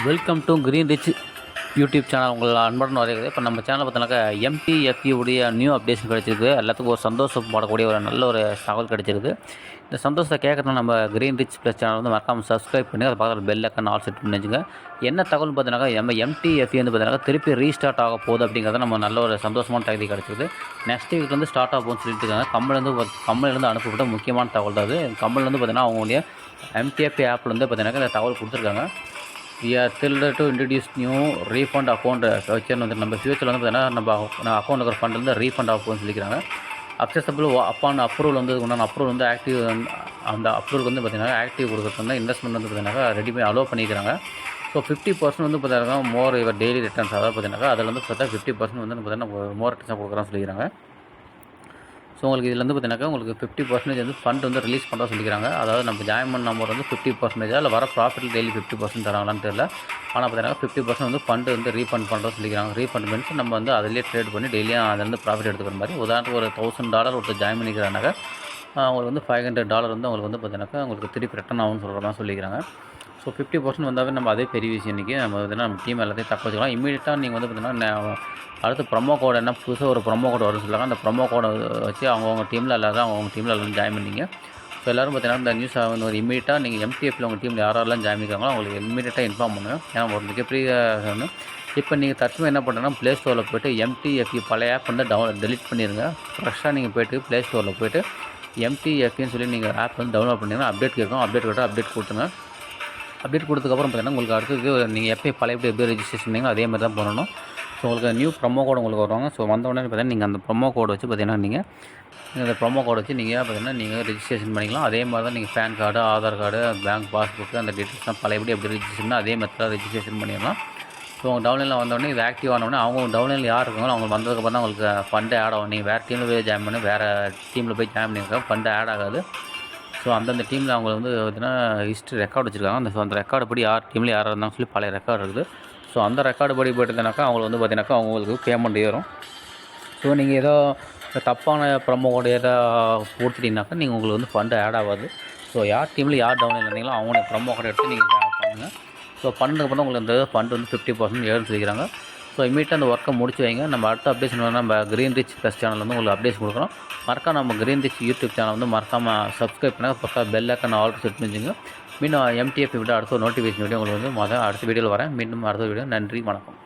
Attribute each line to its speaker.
Speaker 1: Welcome to green rich YouTube channel உங்களை அன்புடன் வரைகிறது. இப்போ நம்ம சேனல் பார்த்தோன்னாக்கா எம்டிஎஃப்இ உடைய நியூ அப்டேஷன் கிடச்சிருக்கு. எல்லாத்துக்கும் ஒரு சந்தோஷம் படக்கூடிய ஒரு நல்ல ஒரு தகவல் கிடச்சிருக்கு. இந்த சந்தோஷத்தை கேட்கறது நம்ம கிரீன் ரிச் ப்ளஸ் சேனல் வந்து மறக்காமல் சப்ஸ்கிரைப் பண்ணி அதை பக்கத்தில் பெல் அக்கன் ஆல் செட் பண்ணி வச்சுங்க. என்ன தகவல் பார்த்தீங்கன்னா நம்ம எம்டிஎஃப்இ வந்து பார்த்தீங்கன்னா திருப்பி ரீஸ்டார்ட் ஆக போகுது அப்படிங்கிறத நம்ம நல்ல ஒரு சந்தோஷமான தகுதி கிடச்சிருக்கு. நெக்ஸ்ட் வீக் வந்து ஸ்டார்ட் ஆகும்னு சொல்லிட்டு இருக்காங்க. கம்பெனிலேருந்து கம்பெனிலேருந்து அனுப்பப்பட்ட முக்கியமான தகவல் தான் அது. கம்பெனிலேருந்து பார்த்தீங்கன்னா அவங்களுடைய எம்டிஎஃப்இ ஆப்லேருந்து பார்த்தீங்கன்னா இந்த தகவல் கொடுத்துருக்காங்க. We are thrilled to introduce new refund account uh, வச்சு வந்து நம்ம ஃபியூச்சரில் வந்து பார்த்தீங்கன்னா நம்ம அக்கௌண்ட் இருக்கிற ஃபண்ட் வந்து ரீஃபண்ட் ஆகும்னு சொல்லிக்கிறாங்க. அக்சஸபிள் அப்பான் அப்ரூவல் வந்து உண்டான அப்ரூவல் வந்து ஆக்டிவ் அந்த அப்ரூவல் வந்து பார்த்தீங்கன்னா ஆக்டிவ் கொடுக்குறது வந்து இன்வெஸ்ட்மெண்ட் வந்து பார்த்தீங்கன்னா ரெடிமே அலோவ் பண்ணிக்கிறாங்க. ஸோ ஃபிஃப்டி பர்சன்ட் வந்து பார்த்தீங்கன்னா மோர் இவர் டெய்லி ரிட்டர்ன்ஸ் அதாவது பார்த்தீங்கன்னா அதில் வந்து பார்த்தா ஃபிஃப்டி பர்சன்ட் வந்து பார்த்தீங்கன்னா மோர் ரிட்டர்ன்ஸ் கொடுக்குறான்னு சொல்லிக்கிறாங்க. ஸோ உங்களுக்கு இதில் வந்து பார்த்தீங்கன்னா உங்களுக்கு ஃபிஃப்டி பர்சன்டேஜ் வந்து ஃபண்ட் வந்து ரிலீஸ் பண்ணுறா சொல்லிக்கிறாங்க. அதாவது நம்ம ஜாயின் பண்ண நம்பர் வந்து ஃபிஃப்டி பர்சன்டேஜ் இல்லை வர ப்ராஃபிட் டெய்லி ஃபிஃப்டி பர்சன்ட் தராங்களான்னு தெரியல. ஆனால் பார்த்தீங்கன்னா ஃபிஃப்டி பர்சன்ட் வந்து ஃபண்டு வந்து ரீஃபண்ட் பண்ணுறோம் சொல்லிக்கிறாங்க. ரீஃபண்ட் மீன்ஸ் நம்ம வந்து அதிலே ட்ரேட் பண்ணி டெய்லியும் அதுலேருந்து ப்ராஃபிட் எடுத்துக்கிற மாதிரி உதாரணத்துக்கு ஒரு தௌசண்ட் டாலர் ஒருத்தர் ஜாயின் பண்ணிக்கிறாங்க அவங்களுக்கு வந்து ஃபைவ் ஹண்ட்ரட் டாலர் வந்து அவங்களுக்கு வந்து பார்த்தீங்கன்னாக்கா உங்களுக்கு திருப்பி ரிட்டன் ஆகும்னு சொல்கிற மாதிரி சொல்லிக்கிறாங்க. ஸோ ஃபிஃப்டி பர்சன்ட் வந்தாவே நம்ம அதே பெரிய விஷயம் இன்றைக்கி நம்ம பார்த்தீங்கன்னா நம்ம டீம் எல்லாத்தையும் தக்க வச்சுக்கலாம். இமீடியட்டாக நீங்கள் வந்து பார்த்தீங்கன்னா அடுத்து ப்ரொமோ கோடு என்ன புதுசாக ஒரு ப்ரொமோ கோடு வரும்னு சொல்லுவாங்க. அந்த ப்ரொமோ கோடை வச்சு அவங்கவுங்க டீமில் எல்லாரும் அவங்கவுங்க டீமில் எல்லாரும் ஜாயின் பண்ணிங்க. ஸோ எல்லோரும் பார்த்தீங்கன்னா இந்த நியூஸ் வந்து ஒரு இமீடியட்டாக நீங்கள் எம்டிஎஃப்பில் உங்கள் டீமில் யாரெல்லாம் ஜாயின் பண்ணிக்கிறாங்களோ அவங்களுக்கு இமீடியட்டாக இன்ஃபார்ம் பண்ணுவேன் ஏன்னா ஒரு மிகப்பெரிய ஒன்று இப்போ நீங்கள் தற்சமயம் என்ன பண்ணுறேன்னா ப்ளே ஸ்டோரில் போய்ட்டு எம்டிஎஃப்இ பழைய ஆப் வந்து டவுன் டெலிட் பண்ணிடுங்க ஃப்ரெஷ்ஷாக நீங்கள் போய்ட்டு ப்ளே ஸ்டோரில் போய்ட்டு எம்டிஎஃப்இன்னு சொல்லி நீங்கள் ஆப் வந்து டவுன்லோட் பண்ணிங்கன்னா அப்டேட் கேட்கும். அப்டேட் கேட்டால் அப்டேட் கொடுத்துங்க அப்டேட் கொடுத்ததுக்கப்புறம் பார்த்தீங்கன்னா உங்களுக்கு அடுத்தது நீங்கள் எப்போ பழைய எப்படி எப்படி ரெஜிஸ்ட்ரேஷன் பண்ணீங்களோ அதே மாதிரி தான் பண்ணணும். ஸோ உங்களுக்கு நியூ ப்ரொமோ கோடு உங்களுக்கு வருவாங்க. ஸோ வந்த உடனே பார்த்தீங்கன்னா நீங்கள் அந்த ப்ரொமோ கோடு வச்சு பார்த்தீங்கன்னா நீங்கள் இந்த ப்ரொமோ கோடு வச்சு நீங்கள் பார்த்தீங்கன்னா நீங்கள் ரெஜிஸ்ட்ரேஷன் பண்ணிக்கலாம். அதே மாதிரி தான் நீங்கள் PAN card Aadhaar card bank passbook அந்த டீட்டெயில்ஸ்லாம் பழையபடி எப்படி ரெஜிஸ்ட்ரேஷன் அதே மெத்தடில் ரெஜிஸ்ட்ரேஷன் பண்ணிடலாம். ஸோ உங்கள் டவுன்லைனில் வந்தோடனே இது ஆக்டிவ் ஆனோடனே அவங்க டவுன்லைனில் யார் இருக்காங்களோ அவங்க வந்ததுக்கப்புறம் தான் உங்களுக்கு ஃபண்டு ஆட் ஆகும். நீங்கள் வேறு டீமில் போய் ஜாயின் பண்ணி வேறு டீமில் போய் ஜாயின் பண்ணியிருக்கோம் ஃபண்டு ஆட் ஆகாது. ஸோ அந்தந்த டீமில் அவங்க வந்து பார்த்தீங்கன்னா ஹிஸ்ட்ரி ரெக்கார்டு வச்சுருக்காங்க. அந்த ஸோ அந்த ரெக்கார்டு படி யார் டீமில் யாராக இருந்தாலும் சொல்லி பழைய ரெக்கார்டு இருக்குது. ஸோ அந்த ரெக்கார்டு படி போயிட்டுனாக்கா அவங்களுக்கு வந்து பார்த்தீங்கன்னாக்கா அவங்களுக்கு பேமெண்ட் ஏறும். ஸோ நீங்கள் ஏதோ தப்பான ப்ரமோ கோடு ஏதோ கொடுத்துட்டீங்கனாக்கா நீங்கள் உங்களுக்கு வந்து ஃபண்டு ஆட் ஆகாது. ஸோ யார் டீமில் யார் டவுன் இருந்தீங்களோ அவங்களுடைய ப்ரமோ கோடை எடுத்து நீங்கள் பண்ணுங்கள் ஸோ பண்ணதுக்கப்புறம் உங்களுக்கு அந்த ஃபண்டு வந்து ஃபிஃப்டி பர்சன்ட் ஏறுன்னு சொல்லிக்கிறாங்க. ஸோ இமீடியட்டாக அந்த ஒர்க்கை முடிச்சு வைங்க. நம்ம அடுத்த அப்டேஷன் நம்ம க்ரீன் ரிச் ப்ளஸ் சேனல் வந்து உங்களுக்கு அப்டேஷன் கொடுக்குறோம். மறக்காம நம்ம க்ரீன் ரிச் யூடியூப் சேனல் வந்து மறக்காமல் சப்ஸ்கிரைப் பண்ணால் பக்கா பெல் ஐக்கன் ஆல்ரெடி செட் பண்ணிச்சுங்க மீண்டும் எம்டிஎஃப் விட அடுத்த நோட்டிஃபிகேஷன் வீடியோ உங்களுக்கு வந்து மொதல் அடுத்த வீடியோவில் வரேன். மீண்டும் அடுத்த வீடியோ நன்றி வணக்கம்.